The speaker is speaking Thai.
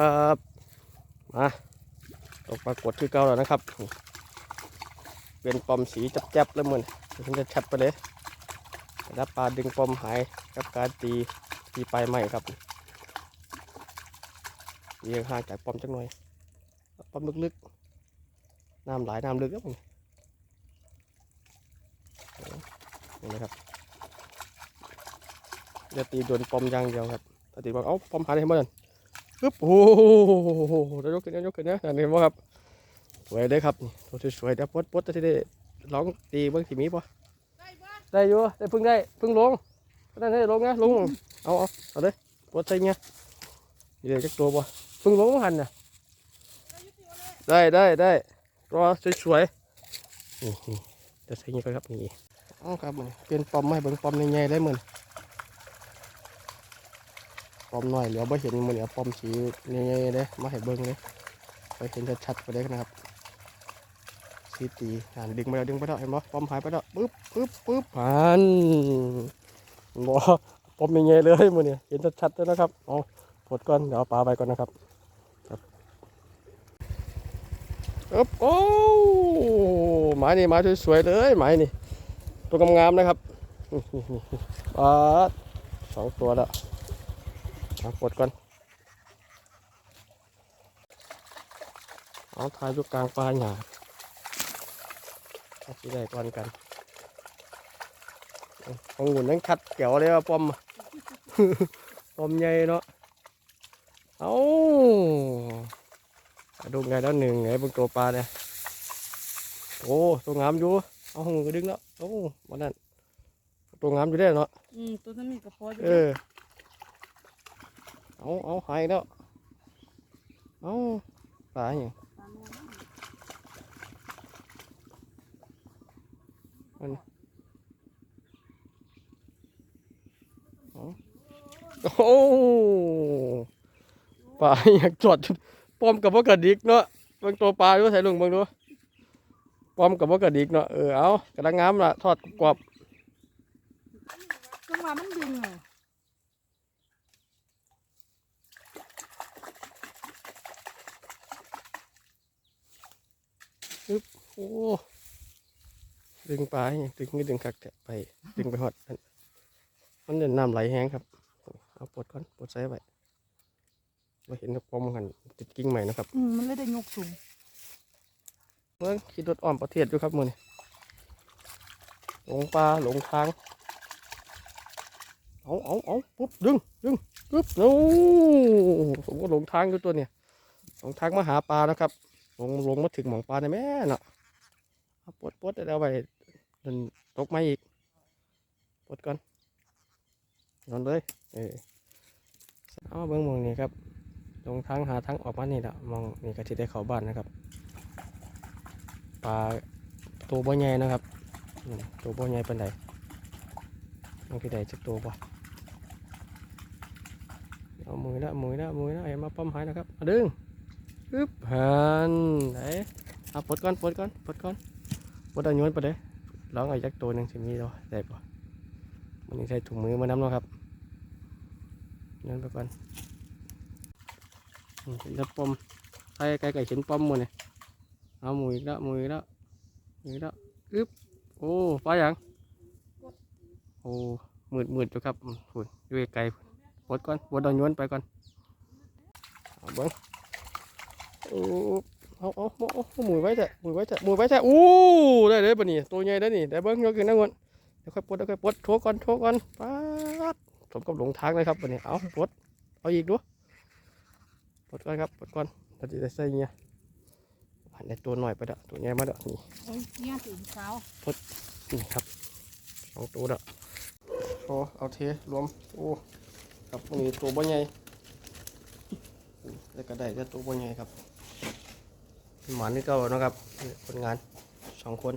ครับมาตกปรากฏคือเก่าแล้วนะครับเป็นปอมสีจับๆแล้วมันมันจะชัดไปเลยแล้วปลาดึงปอมหายกับการตีตีปลายใหม่ครับเยียงห่างจากปอมจักหน่อยปอมลึกๆน้ำหลายน้ำลึกครับผมนี่นะครับจะตีโดนปอมอย่างเดียวครับตีบอกเอ้าปอมหายได้ไหมด ปึ๊บโอ้โหเดี๋ยวยกขึ้นนะยกขึ้นนะเห็นไหมครับสวยเลยครับตัวสวยๆเดี๋ยวปดปดจะได้ร้องตีเบิ้งสีมีปะได้อยู่ได้พิ่งได้พิ่งลงได้ได้ลงนะลงเอาเอาเอาเลยปดใส่เงี้ยเดี๋ยวจักตัวปะพิ่งลงหันน่ะได้ได้ได้รอสวยๆนี่นี่เดี๋ยวใส่เงี้ยครับนี่เอครับมันเป็นปอมไหมเบิ้งปอมใหญ่ๆได้เหมือน อมหน่อยเหลือบ่เห็นมันเนี่ยปอมสีนี่เด้มาให้เบิ่งเลยไปเห็นชัดๆไปเลยนะครับสีตีหันดึงไปแล้วดึงไปแล้วเห็นบ่ปอมหายไปแล้วปึ๊บปึ๊บปึ๊บหันบ่ปอมยังไงเลยมันเนี่ยเห็นชัดๆแล้วนะครับเอาปลดก่อนเดี๋ยวเอาปลาไปก่อนนะครับครับอึ๊บโอ้หมายนี่หมายสวยๆเลยหมายนี่ตัวงามๆนะครับปลาสองตัวแล้ว เอากดก่อนเอาทายอยู่กลางปลาหยาเอาสีแดงก่อนกันของหุ่นนั่งคัดเกี่ยวเลยว่าปอมปอมใหญ่เนาะเอาดูไงแล้วหนึ่งไงบนตัวปลาเนี่ยโอ้ตัวงามอยู่เอาหงก็ดึงแล้วโอ้วันนั้นตัวงามอยู่ได้เนาะอืมตัวนั้นมีกระเพาะอยู่เออ เอาเอาหายแล้ว เอาปลาอย่างมันโอ้ปลาอยากจอดป้อมกับว่ากระดิกเนาะเบิ่งตัวปลาดูใส่ลุงเบิ่งดูป้อมกับว่ากระดิกเนาะเออเอากระดังงามละทอดกรอบจังหวะมันดึงอะ โอ้ดึงปลาอย่างดึงก็ดึงคักแตะไป ดึงไปหอดอันมันเดินน้ำไหลแห้งครับ เอาปลดก่อนปลดใส่ไว้มาเห็นกับปอมหันติดกิ่งใหม่นะครับ อืมมันเลยได้ยกสูงเมื่อขี่รถอ้อมประเทศอยู่ครับมือนี่หลงปลาหลงทาง เอาเอาเอาปุ๊บดึงดึงปุ๊บโอ้ผมก็หลงทางอยู่ตัวเนี่ยหลงทางมาหาปลานะครับหลงหลงมาถึงหมองปลาในแม่เนาะ เอาปดปลดเอาไปเดินตกมาอีกปดก่อนนอนเลยเออเอาเบิ้งมองนี่ครับลงทางหาทางออกมานี่แหละมองนี่ก็จะได้เขาบ้านนะครับปลาตัวบ่ใหญ่นะครับตัวบ่ใหญ่เปานใดมันคือใดจักตัวบ่เอามือละมือละมือละอย่ามาปั๊มหายนะครับดึงอึ๊บหันไหนเอาปลดก่อนปลดก่อนปลดก่อน ปลดเอาโยนไปเลยลองเอาจักตัวหนึ่งสิมีตัวได้ปะมันนี่ใส่ถุงมือมาน้ำเนาะครับโยนไปก่อนเห็นแล้วปมใกล้ใกล้ไก่เห็นปอมหมดเลยเอาหมูอีกแล้วหมูอีกแล้วหมูอีกแล้วอึ๊บโอ้ปลาอย่างโอ้มืดมืดอยู่ครับอืมพูดอยู่ไกลๆปลดก่อนปลดเอาโยนไปก่อนเอาเบิ้งโอ้ เอาเอาเอาเอาหมูไว้เถอะหมูไว้เถอะหมูไว้เถอะอู้ได้เลยปะนี่ตัวใหญ่ได้อนี่ได้เบิ้งยกขึ้นนั่งก่อนเดี๋ยวค่อยปลดเดี๋ยวค่อยปลดโถก่อนโถก่อนป๊าดสมกับหลงทางเลยครับปะนี่เอาปลดเอาอีกดูปลดก่อนครับปลดก่อนเราจะได้ใส่เงี้ยอันนี้ตัวหน่อยไปเด้อตัวใหญ่มาเด้อนี่โอ้ยเนี่ยสีขาวนี่ครับสองตัวเด้อโอ้เอาเทรวมโอ้ครับอันนี้ตัวบ่ใหญ่อืมแล้วก็ได้แต่ตัวบ่ใหญ่ครับ หมานนี่ก็นะครับคนงานสองคน